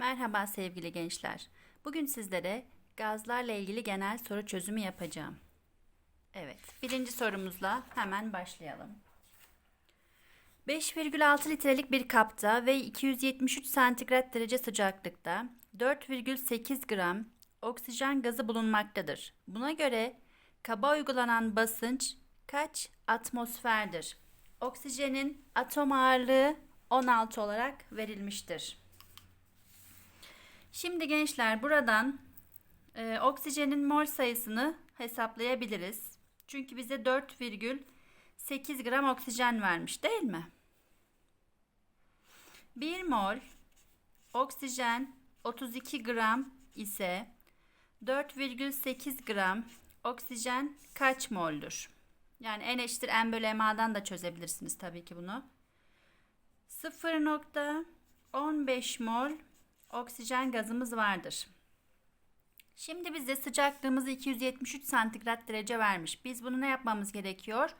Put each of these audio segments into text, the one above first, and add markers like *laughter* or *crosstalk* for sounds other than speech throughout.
Merhaba sevgili gençler. Bugün sizlere gazlarla ilgili genel soru çözümü yapacağım. Evet, birinci sorumuzla hemen başlayalım. 5,6 litrelik bir kapta ve 273 santigrat derece sıcaklıkta 4,8 gram oksijen gazı bulunmaktadır. Buna göre kaba uygulanan basınç kaç atmosferdir? Oksijenin atom ağırlığı 16 olarak verilmiştir. Şimdi gençler buradan e, oksijenin mol sayısını hesaplayabiliriz. Çünkü bize 4,8 gram oksijen vermiş değil mi? 1 mol oksijen 32 gram ise 4,8 gram oksijen kaç moldür? Yani n eşittir n bölü ma'dan da çözebilirsiniz tabii ki bunu. 0.15 mol oksijen gazımız vardır. Şimdi bize sıcaklığımızı 273 santigrat derece vermiş. Biz bunu ne yapmamız gerekiyor?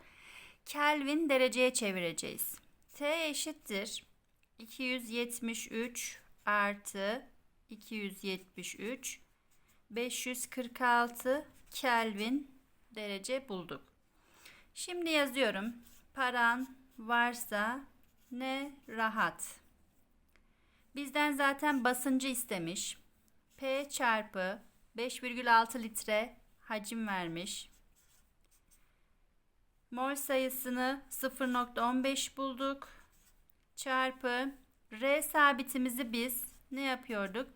Kelvin dereceye çevireceğiz. T eşittir 273 artı 273 546 Kelvin derece bulduk. Şimdi yazıyorum. Paran varsa ne rahat. Bizden zaten basıncı istemiş. P çarpı 5,6 litre hacim vermiş. Mol sayısını 0.15 bulduk. Çarpı R sabitimizi biz ne yapıyorduk?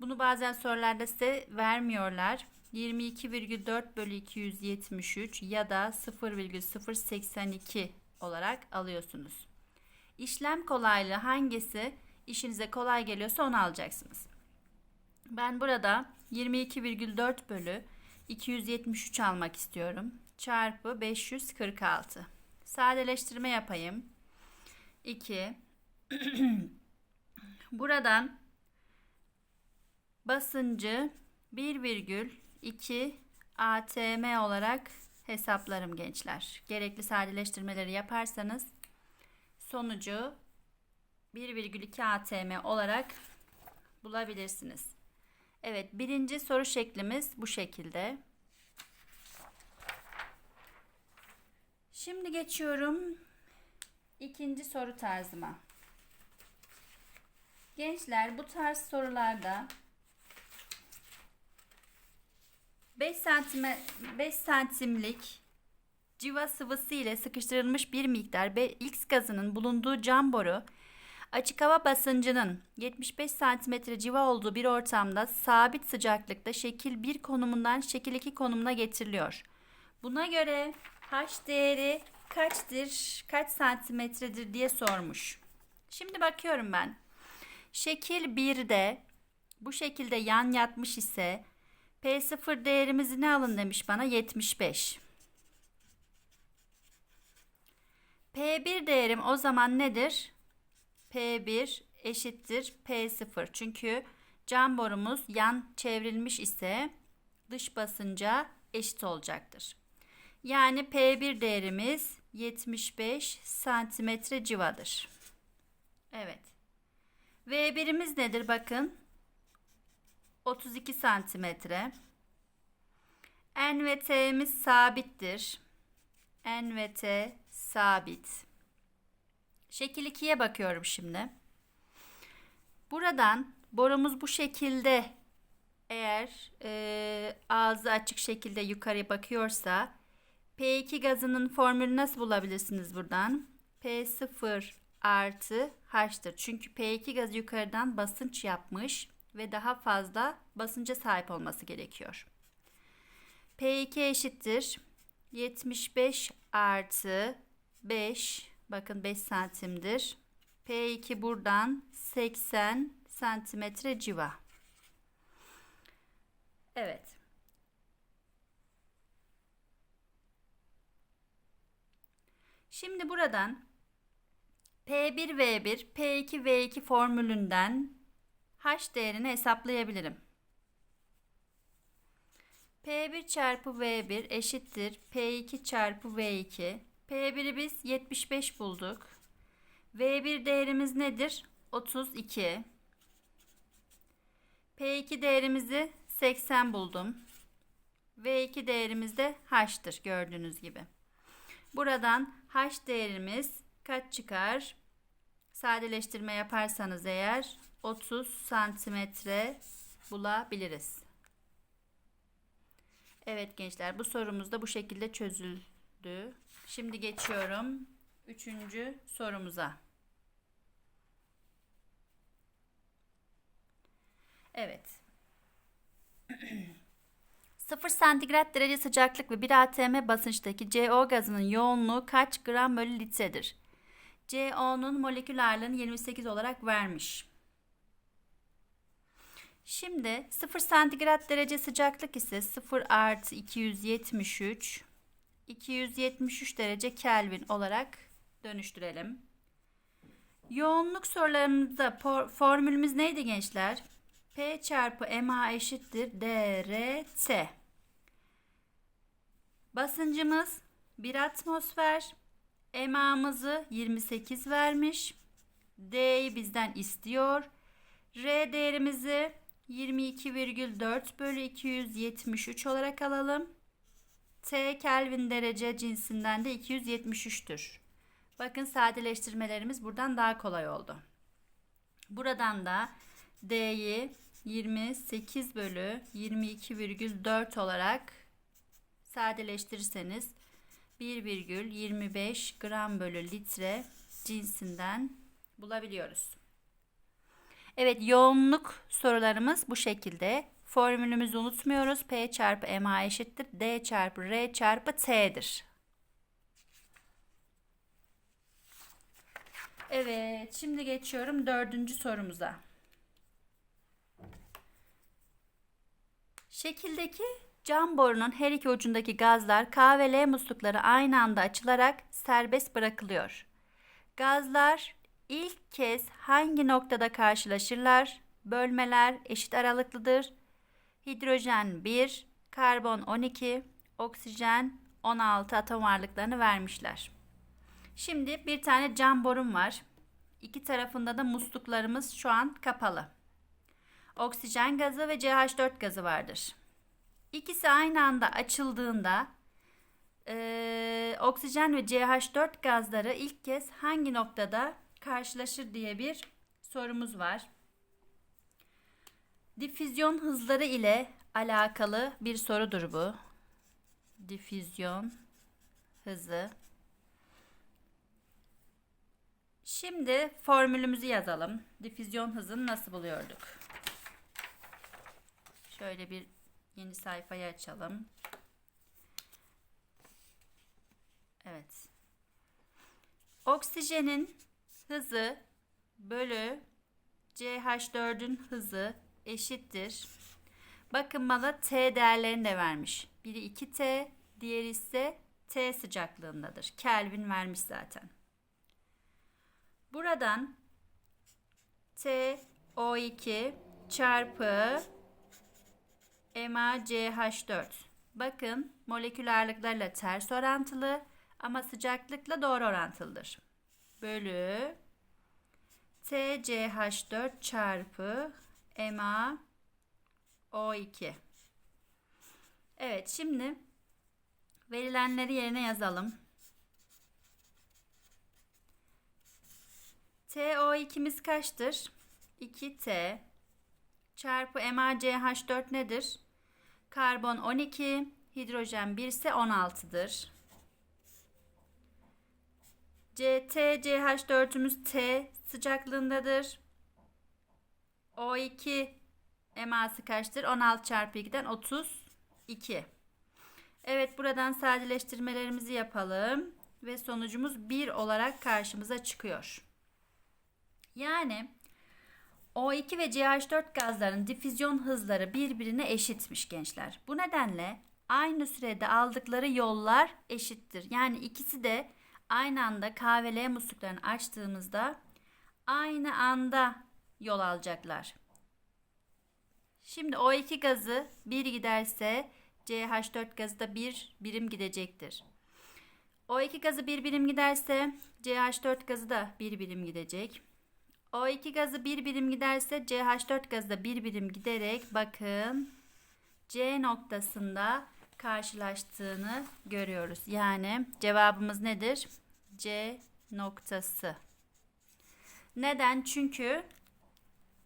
Bunu bazen sorularda size vermiyorlar. 22,4 bölü 273 ya da 0,082 olarak alıyorsunuz. İşlem kolaylığı hangisi işinize kolay geliyorsa onu alacaksınız. Ben burada 22,4 bölü 273 almak istiyorum. Çarpı 546. Sadeleştirme yapayım. 2. *clears throat* Buradan basıncı 1,2 atm olarak hesaplarım gençler. Gerekli sadeleştirmeleri yaparsanız sonucu 1,2 atm olarak bulabilirsiniz. Evet birinci soru şeklimiz bu şekilde. Şimdi geçiyorum ikinci soru tarzıma. Gençler bu tarz sorularda 5 santime 5 santimlik civa sıvısı ile sıkıştırılmış bir miktar X gazının bulunduğu cam boru açık hava basıncının 75 cm civa olduğu bir ortamda sabit sıcaklıkta şekil 1 konumundan şekil 2 konumuna getiriliyor. Buna göre H değeri kaçtır, kaç santimetredir diye sormuş. Şimdi bakıyorum ben. Şekil 1'de bu şekilde yan yatmış ise P0 değerimizi ne alın demiş bana 75. P1 değerim o zaman nedir? P1 eşittir P0. Çünkü cam borumuz yan çevrilmiş ise dış basınca eşit olacaktır. Yani P1 değerimiz 75 santimetre civadır. Evet. V1'imiz nedir bakın? 32 santimetre. N ve T'miz sabittir. N ve T sabit. Şekil 2'ye bakıyorum şimdi. Buradan borumuz bu şekilde eğer e, ağzı açık şekilde yukarı bakıyorsa P2 gazının formülünü nasıl bulabilirsiniz buradan? P0 artı H'tır. Çünkü P2 gazı yukarıdan basınç yapmış ve daha fazla basınca sahip olması gerekiyor. P2 eşittir 75 artı 5 bakın 5 santimdir. P2 buradan 80 santimetre civa. Evet. Şimdi buradan P1V1, P2V2 formülünden H değerini hesaplayabilirim. P1 çarpı V1 eşittir P2 çarpı V2. P1'i biz 75 bulduk. V1 değerimiz nedir? 32. P2 değerimizi 80 buldum. V2 değerimiz de H'tır gördüğünüz gibi. Buradan H değerimiz kaç çıkar? Sadeleştirme yaparsanız eğer 30 santimetre bulabiliriz. Evet gençler bu sorumuz da bu şekilde çözüldü. Şimdi geçiyorum üçüncü sorumuza. Evet. *clears throat* 0 santigrat derece sıcaklık ve 1 atm basınçtaki CO gazının yoğunluğu kaç gram bölü litredir? CO'nun molekül ağırlığını 28 olarak vermiş. Şimdi 0 santigrat derece sıcaklık ise 0 artı 273 273 derece Kelvin olarak dönüştürelim. Yoğunluk sorularımızda formülümüz neydi gençler? P çarpı MA eşittir DRT. Basıncımız 1 atmosfer. MA'mızı 28 vermiş. D'yi bizden istiyor. R değerimizi 22,4 bölü 273 olarak alalım. T Kelvin derece cinsinden de 273'tür. Bakın sadeleştirmelerimiz buradan daha kolay oldu. Buradan da D'yi 28 bölü 22,4 olarak sadeleştirirseniz 1,25 gram bölü litre cinsinden bulabiliyoruz. Evet yoğunluk sorularımız bu şekilde. Formülümüzü unutmuyoruz. P çarpı MA eşittir. D çarpı R çarpı T'dir. Evet şimdi geçiyorum dördüncü sorumuza. Şekildeki cam borunun her iki ucundaki gazlar K ve L muslukları aynı anda açılarak serbest bırakılıyor. Gazlar ilk kez hangi noktada karşılaşırlar? Bölmeler eşit aralıklıdır. Hidrojen 1, karbon 12, oksijen 16 atom ağırlıklarını vermişler. Şimdi bir tane cam borum var. İki tarafında da musluklarımız şu an kapalı. Oksijen gazı ve CH4 gazı vardır. İkisi aynı anda açıldığında e, oksijen ve CH4 gazları ilk kez hangi noktada karşılaşır diye bir sorumuz var. Difüzyon hızları ile alakalı bir sorudur bu. Difüzyon hızı. Şimdi formülümüzü yazalım. Difüzyon hızını nasıl buluyorduk? Şöyle bir yeni sayfayı açalım. Evet. Oksijenin hızı bölü CH4'ün hızı eşittir. Bakın bana T değerlerini de vermiş. Biri 2T, diğeri ise T sıcaklığındadır. Kelvin vermiş zaten. Buradan T O2 çarpı MaCH4. Bakın molekül ağırlıklarla ters orantılı ama sıcaklıkla doğru orantılıdır. Bölü TCH4 çarpı MaO2. Evet şimdi verilenleri yerine yazalım. TO2'miz kaçtır? 2T çarpı MaCH4 nedir? Karbon 12, hidrojen 1 ise 16'dır. CT, CH4'ümüz T sıcaklığındadır. O2 eması kaçtır? 16 çarpı 2'den 32. Evet buradan sadeleştirmelerimizi yapalım. Ve sonucumuz 1 olarak karşımıza çıkıyor. Yani O2 ve CH4 gazların difüzyon hızları birbirine eşitmiş gençler. Bu nedenle aynı sürede aldıkları yollar eşittir. Yani ikisi de aynı anda K ve L musluklarını açtığımızda aynı anda yol alacaklar. Şimdi O2 gazı 1 giderse CH4 gazı da 1 birim gidecektir. O2 gazı 1 birim giderse CH4 gazı da 1 birim gidecek. O2 gazı bir birim giderse CH4 gazı da bir birim giderek bakın C noktasında karşılaştığını görüyoruz. Yani cevabımız nedir? C noktası. Neden? Çünkü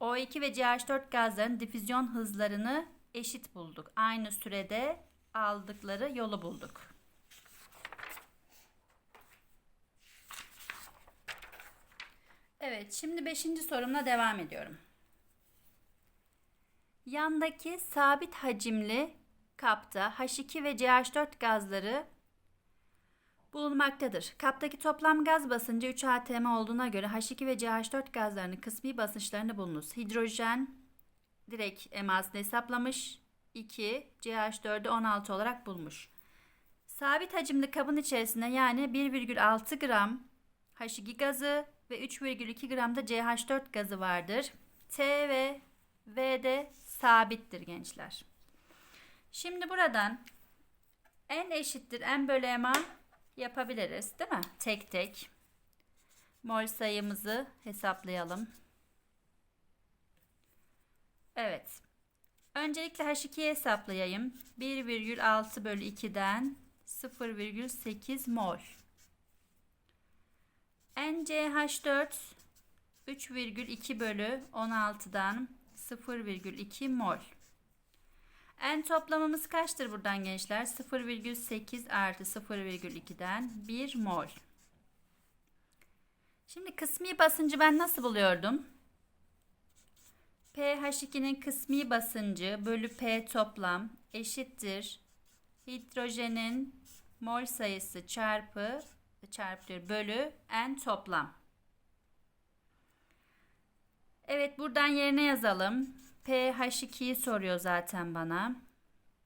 O2 ve CH4 gazların difüzyon hızlarını eşit bulduk. Aynı sürede aldıkları yolu bulduk. Evet, şimdi 5. sorumla devam ediyorum. Yandaki sabit hacimli kapta H2 ve CH4 gazları bulunmaktadır. Kaptaki toplam gaz basıncı 3 atm olduğuna göre H2 ve CH4 gazlarının kısmi basınçlarını bulunuz. Hidrojen direkt emasını hesaplamış. 2, CH4'ü 16 olarak bulmuş. Sabit hacimli kabın içerisinde yani 1,6 gram H2 gazı ve 3,2 gram da CH4 gazı vardır. T ve V de sabittir gençler. Şimdi buradan n eşittir n bölü ma yapabiliriz değil mi? Tek tek. Mol sayımızı hesaplayalım. Evet. Öncelikle H2'yi hesaplayayım. 1,6 bölü 2'den 0,8 mol. NCH4 3,2 bölü 16'dan 0,2 mol. N toplamımız kaçtır buradan gençler? 0,8 artı 0,2'den 1 mol. Şimdi kısmi basıncı ben nasıl buluyordum? pH2'nin kısmi basıncı bölü P toplam eşittir. Hidrojenin mol sayısı çarpı çarpıyor bölü N toplam. Evet buradan yerine yazalım. pH2'yi soruyor zaten bana.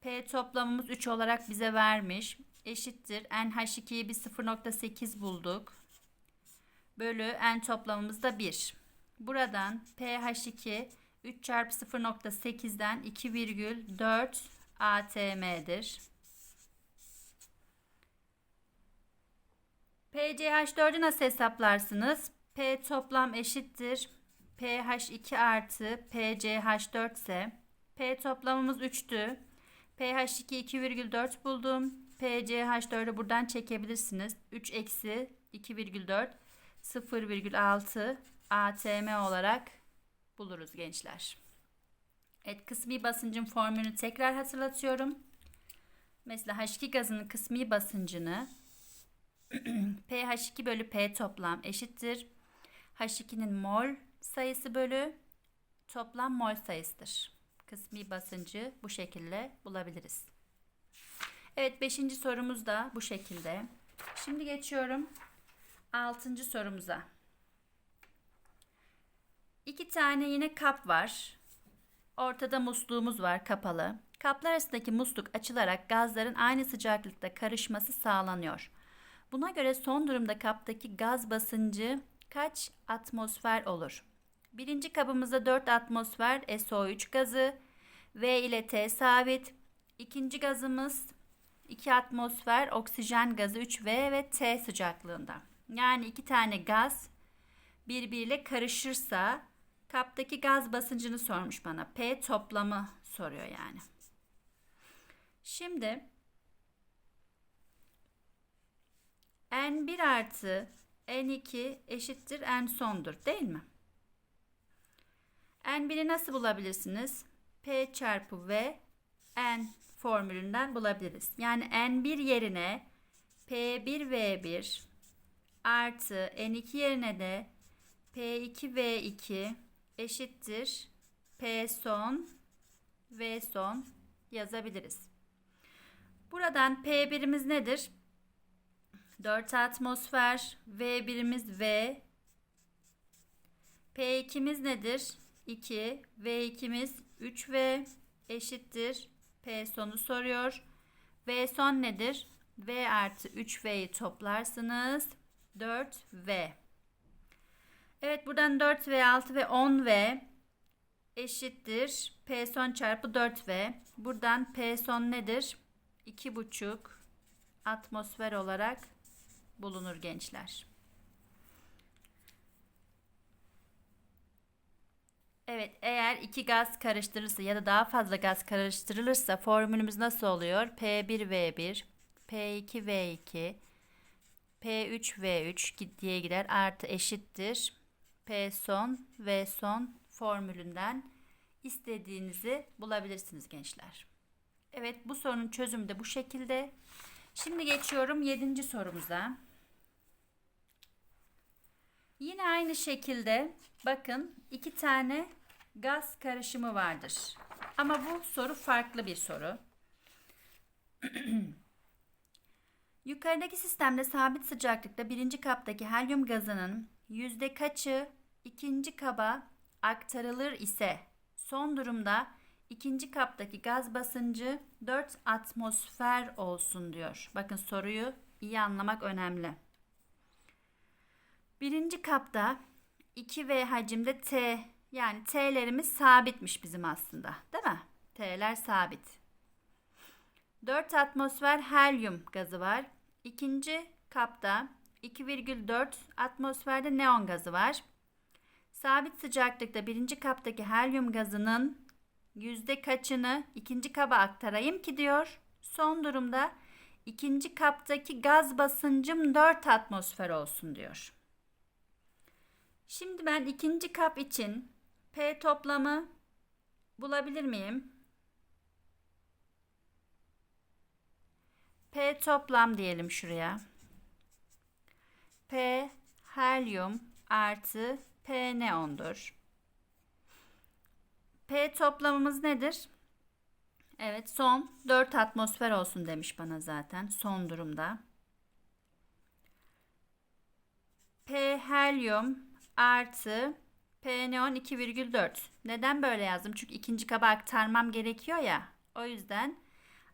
P toplamımız 3 olarak bize vermiş. Eşittir. NH2'yi bir 0.8 bulduk. Bölü N toplamımız da 1. Buradan pH2 3 çarpı 0.8'den 2,4 atm'dir. PCH4'ü nasıl hesaplarsınız? P toplam eşittir. pH2 artı PCH4 ise P toplamımız 3'tü. pH2 2,4 buldum. PCH4'ü buradan çekebilirsiniz. 3 eksi 2,4 0,6 atm olarak buluruz gençler. Evet kısmi basıncın formülünü tekrar hatırlatıyorum. Mesela H2 gazının kısmi basıncını *clears throat* pH2 bölü P toplam eşittir. H2'nin mol sayısı bölü toplam mol sayısıdır. Kısmi basıncı bu şekilde bulabiliriz. Evet 5. sorumuz da bu şekilde. Şimdi geçiyorum 6. sorumuza. İki tane yine kap var. Ortada musluğumuz var kapalı. Kaplar arasındaki musluk açılarak gazların aynı sıcaklıkta karışması sağlanıyor. Buna göre son durumda kaptaki gaz basıncı kaç atmosfer olur? Birinci kabımızda 4 atmosfer SO3 gazı, V ile T sabit. İkinci gazımız 2 atmosfer oksijen gazı 3V ve T sıcaklığında. Yani iki tane gaz birbiriyle karışırsa kaptaki gaz basıncını sormuş bana. P toplamı soruyor yani. Şimdi N1 artı N2 eşittir N sondur değil mi? N1'i nasıl bulabilirsiniz? P çarpı V N formülünden bulabiliriz. Yani N1 yerine P1V1 artı N2 yerine de P2V2 eşittir P son V son yazabiliriz. Buradan P birimiz nedir? 4 atmosfer, V birimiz V. P2'miz nedir? 2, V2'miz 3V eşittir. P sonu soruyor. V son nedir? V artı 3V'yi toplarsınız. 4V. Evet buradan 4V, 6 ve 10V eşittir. P son çarpı 4V. Buradan P son nedir? 2,5 atmosfer olarak bulunur gençler. Evet, eğer iki gaz karıştırılırsa ya da daha fazla gaz karıştırılırsa formülümüz nasıl oluyor? P1V1, P2V2, P3V3 diye gider. Artı eşittir. P son V son formülünden istediğinizi bulabilirsiniz gençler. Evet, bu sorunun çözümü de bu şekilde. Şimdi geçiyorum 7. sorumuza. Yine aynı şekilde bakın iki tane gaz karışımı vardır. Ama bu soru farklı bir soru. *clears throat* Yukarıdaki sistemde sabit sıcaklıkta birinci kaptaki helyum gazının yüzde kaçı ikinci kaba aktarılır ise son durumda ikinci kaptaki gaz basıncı 4 atmosfer olsun diyor. Bakın soruyu iyi anlamak önemli. Birinci kapta 2V hacimde T yani T'lerimiz sabitmiş bizim aslında. Değil mi? T'ler sabit. 4 atmosfer helyum gazı var. İkinci kapta 2,4 atmosferde neon gazı var. Sabit sıcaklıkta birinci kaptaki helyum gazının yüzde kaçını ikinci kaba aktarayım ki diyor. Son durumda ikinci kaptaki gaz basıncım 4 atmosfer olsun diyor. Şimdi ben ikinci kap için P toplamı bulabilir miyim? P toplam diyelim şuraya. P helyum artı P neondur. P toplamımız nedir? Evet son 4 atmosfer olsun demiş bana zaten son durumda. P helyum artı P neon 2,4. Neden böyle yazdım? Çünkü ikinci kaba aktarmam gerekiyor ya. O yüzden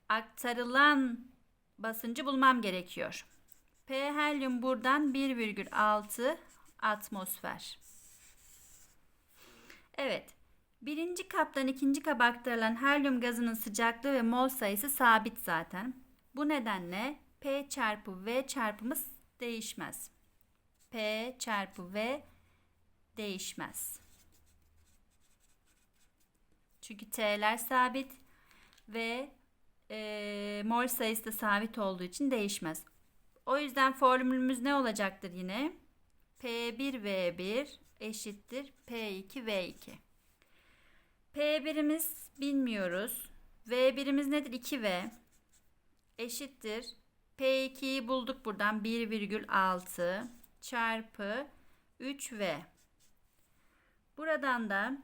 aktarılan basıncı bulmam gerekiyor. P helyum buradan 1,6 atmosfer. Evet. Birinci kaptan ikinci kaba aktarılan helyum gazının sıcaklığı ve mol sayısı sabit zaten. Bu nedenle P çarpı V çarpımız değişmez. P çarpı V değişmez. Çünkü T'ler sabit ve e, mol sayısı da sabit olduğu için değişmez. O yüzden formülümüz ne olacaktır yine? P1V1 eşittir P2V2. P1'imiz bilmiyoruz. V1'imiz nedir? 2V eşittir. P2'yi bulduk buradan 1,6 çarpı 3V. Buradan da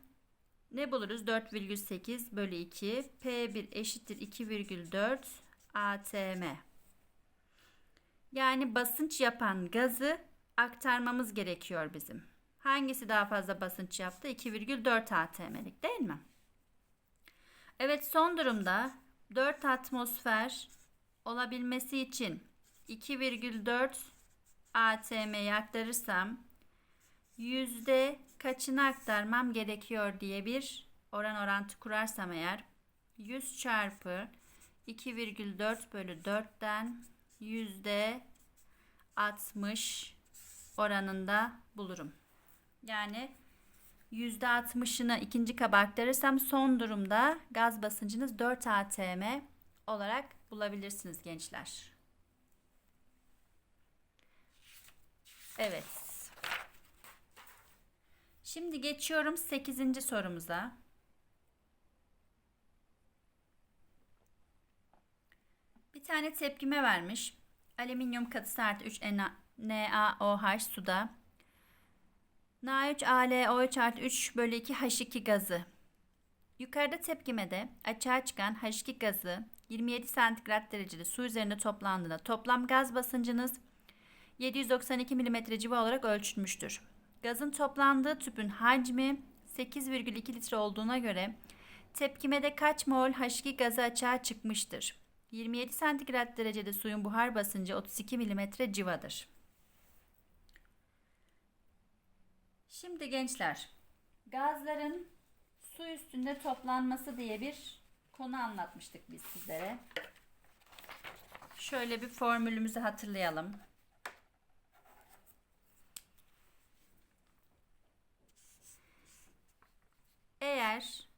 ne buluruz? 4,8 bölü 2. P1 eşittir 2,4 atm. Yani basınç yapan gazı aktarmamız gerekiyor bizim. Hangisi daha fazla basınç yaptı? 2,4 atm'lik değil mi? Evet son durumda 4 atmosfer olabilmesi için 2,4 atm'ye aktarırsam yüzde kaçını aktarmam gerekiyor diye bir oran orantı kurarsam eğer 100 çarpı 2,4 bölü 4'ten yüzde 60 oranında bulurum. Yani yüzde 60'ını ikinci kaba aktarırsam son durumda gaz basıncınız 4 atm olarak bulabilirsiniz gençler. Evet. Şimdi geçiyorum 8. sorumuza. Bir tane tepkime vermiş. Alüminyum katısı artı 3 NaOH suda. Na3AlO3 artı 3 bölü 2 H2 gazı. Yukarıda tepkimede açığa çıkan H2 gazı 27 santigrat derecede su üzerinde toplandığında toplam gaz basıncınız 792 mm civa olarak ölçülmüştür. Gazın toplandığı tüpün hacmi 8,2 litre olduğuna göre tepkimede kaç mol H2 gazı açığa çıkmıştır? 27 santigrat derecede suyun buhar basıncı 32 mm civadır. Şimdi gençler, gazların su üstünde toplanması diye bir konu anlatmıştık biz sizlere. Şöyle bir formülümüzü hatırlayalım. Eğer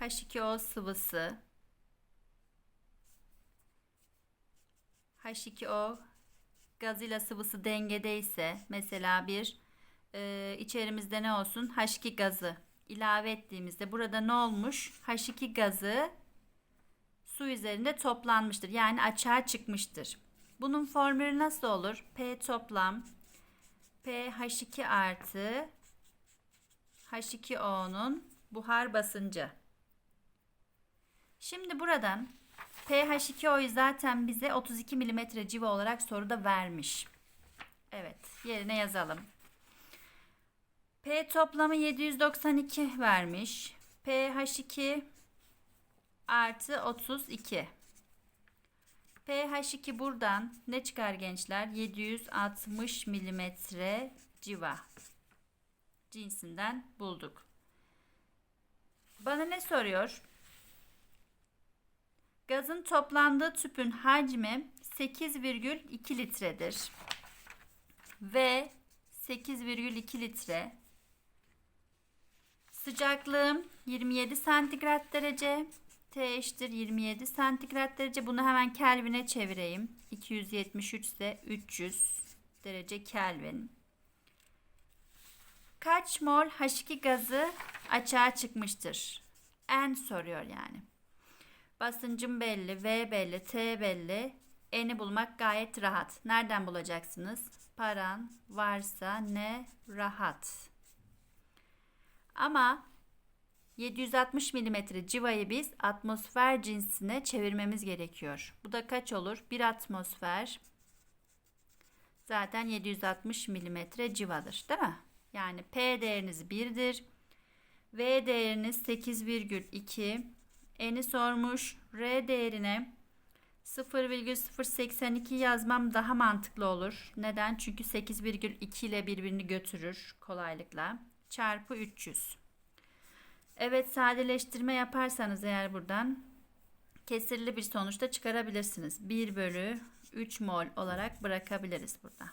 H2O sıvısı H2O gazıyla sıvısı dengedeyse mesela bir e, içerimizde ne olsun H2 gazı ilave ettiğimizde burada ne olmuş H2 gazı su üzerinde toplanmıştır yani açığa çıkmıştır. Bunun formülü nasıl olur? P toplam pH2 artı H2O'nun buhar basıncı. Şimdi buradan pH2O'yu zaten bize 32 mm civa olarak soruda vermiş. Evet, yerine yazalım. P toplamı 792 vermiş. pH2 artı 32. pH2 buradan ne çıkar gençler? 760 milimetre civa cinsinden bulduk. Bana ne soruyor? Gazın toplandığı tüpün hacmi 8,2 litredir. Ve 8,2 litre. Sıcaklığım 27 santigrat derece. T eşittir 27 santigrat derece. Bunu hemen Kelvin'e çevireyim. 273 ise 300 derece Kelvin. Kaç mol H2 gazı açığa çıkmıştır? N soruyor yani. Basıncım belli, V belli, T belli. N'i bulmak gayet rahat. Nereden bulacaksınız? Paran varsa ne rahat. Ama 760 mm civayı biz atmosfer cinsine çevirmemiz gerekiyor. Bu da kaç olur? 1 atmosfer zaten 760 mm civadır değil mi? Yani P değeriniz 1'dir. V değeriniz 8,2. N'i sormuş. R değerine 0,082 yazmam daha mantıklı olur. Neden? Çünkü 8,2 ile birbirini götürür kolaylıkla. Çarpı 300. Evet sadeleştirme yaparsanız eğer buradan kesirli bir sonuçta çıkarabilirsiniz. 1 bölü 3 mol olarak bırakabiliriz burada.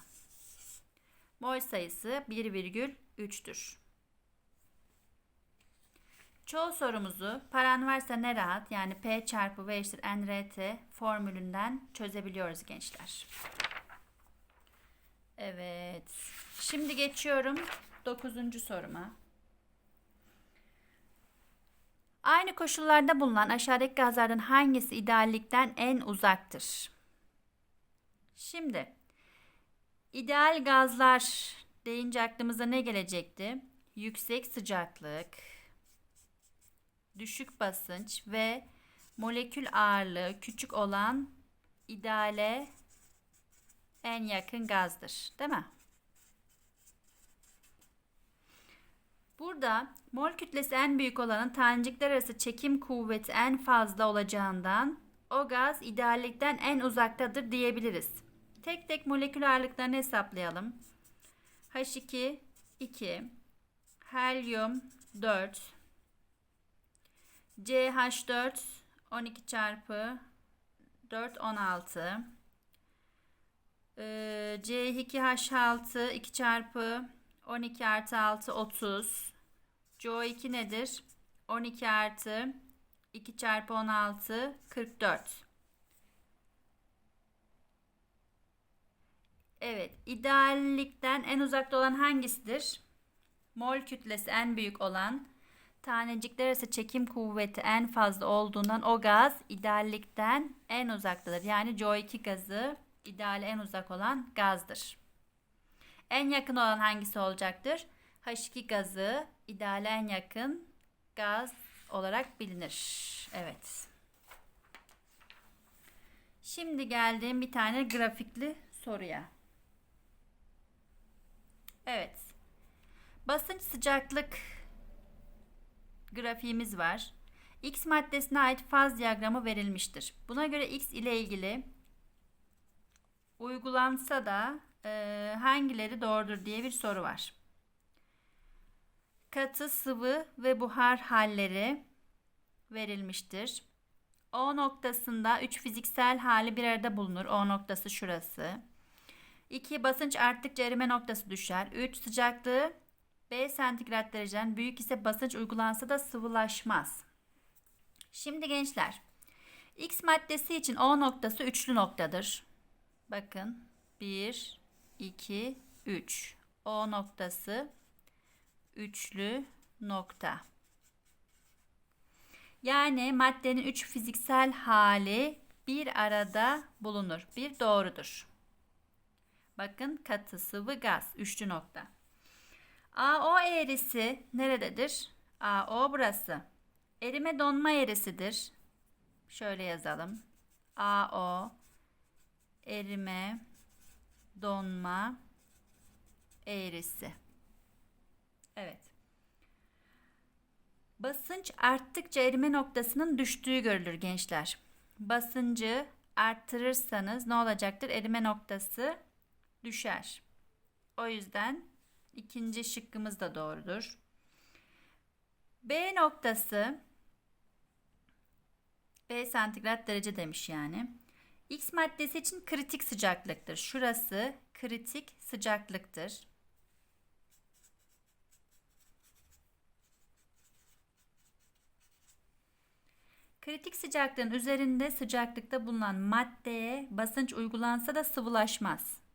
Mol sayısı 1,3'tür. Çoğu sorumuzu paran varsa ne rahat yani P çarpı V eşittir NRT formülünden çözebiliyoruz gençler. Evet. Şimdi geçiyorum 9. soruma. Aynı koşullarda bulunan aşağıdaki gazlardan hangisi ideallikten en uzaktır? Şimdi ideal gazlar deyince aklımıza ne gelecekti? Yüksek sıcaklık, düşük basınç ve molekül ağırlığı küçük olan ideale en yakın gazdır. Değil mi? Burada mol kütlesi en büyük olanın tanecikler arası çekim kuvveti en fazla olacağından o gaz ideallikten en uzaktadır diyebiliriz. Tek tek molekül ağırlıklarını hesaplayalım. H2 2 Helyum 4 CH4 12 çarpı 4 16 ee, C2H6 2 çarpı 12 artı 6 30 CO2 nedir? 12 artı 2 çarpı 16 44 Evet ideallikten en uzakta olan hangisidir? Mol kütlesi en büyük olan tanecikler arası çekim kuvveti en fazla olduğundan o gaz ideallikten en uzaktadır. Yani CO2 gazı ideale en uzak olan gazdır. En yakın olan hangisi olacaktır? H2 gazı ideale en yakın gaz olarak bilinir. Evet. Şimdi geldiğim bir tane grafikli soruya. Evet. Basınç sıcaklık grafiğimiz var. X maddesine ait faz diyagramı verilmiştir. Buna göre X ile ilgili uygulansa da e, hangileri doğrudur diye bir soru var. Katı, sıvı ve buhar halleri verilmiştir. O noktasında 3 fiziksel hali bir arada bulunur. O noktası şurası. 2 basınç arttıkça erime noktası düşer. 3 sıcaklığı B santigrat dereceden büyük ise basınç uygulansa da sıvılaşmaz. Şimdi gençler, X maddesi için O noktası üçlü noktadır. Bakın 1, 2, 3. O noktası üçlü nokta. Yani maddenin üç fiziksel hali bir arada bulunur. Bir doğrudur. Bakın katı, sıvı, gaz. Üçlü nokta. AO eğrisi nerededir? AO burası. Erime donma eğrisidir. Şöyle yazalım. AO erime donma eğrisi. Evet. Basınç arttıkça erime noktasının düştüğü görülür gençler. Basıncı arttırırsanız ne olacaktır? Erime noktası düşer. O yüzden ikinci şıkkımız da doğrudur. B noktası B santigrat derece demiş yani. X maddesi için kritik sıcaklıktır. Şurası kritik sıcaklıktır. Kritik sıcaklığın üzerinde sıcaklıkta bulunan maddeye basınç uygulansa da sıvılaşmaz.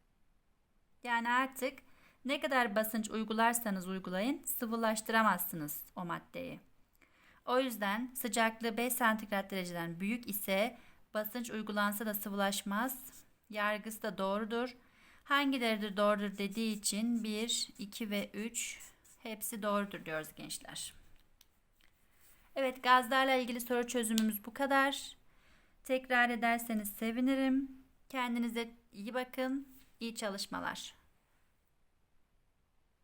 Yani artık ne kadar basınç uygularsanız uygulayın sıvılaştıramazsınız o maddeyi. O yüzden sıcaklığı 5 santigrat dereceden büyük ise basınç uygulansa da sıvılaşmaz. Yargısı da doğrudur. Hangileri doğrudur dediği için 1, 2 ve 3 hepsi doğrudur diyoruz gençler. Evet gazlarla ilgili soru çözümümüz bu kadar. Tekrar ederseniz sevinirim. Kendinize iyi bakın. İyi çalışmalar.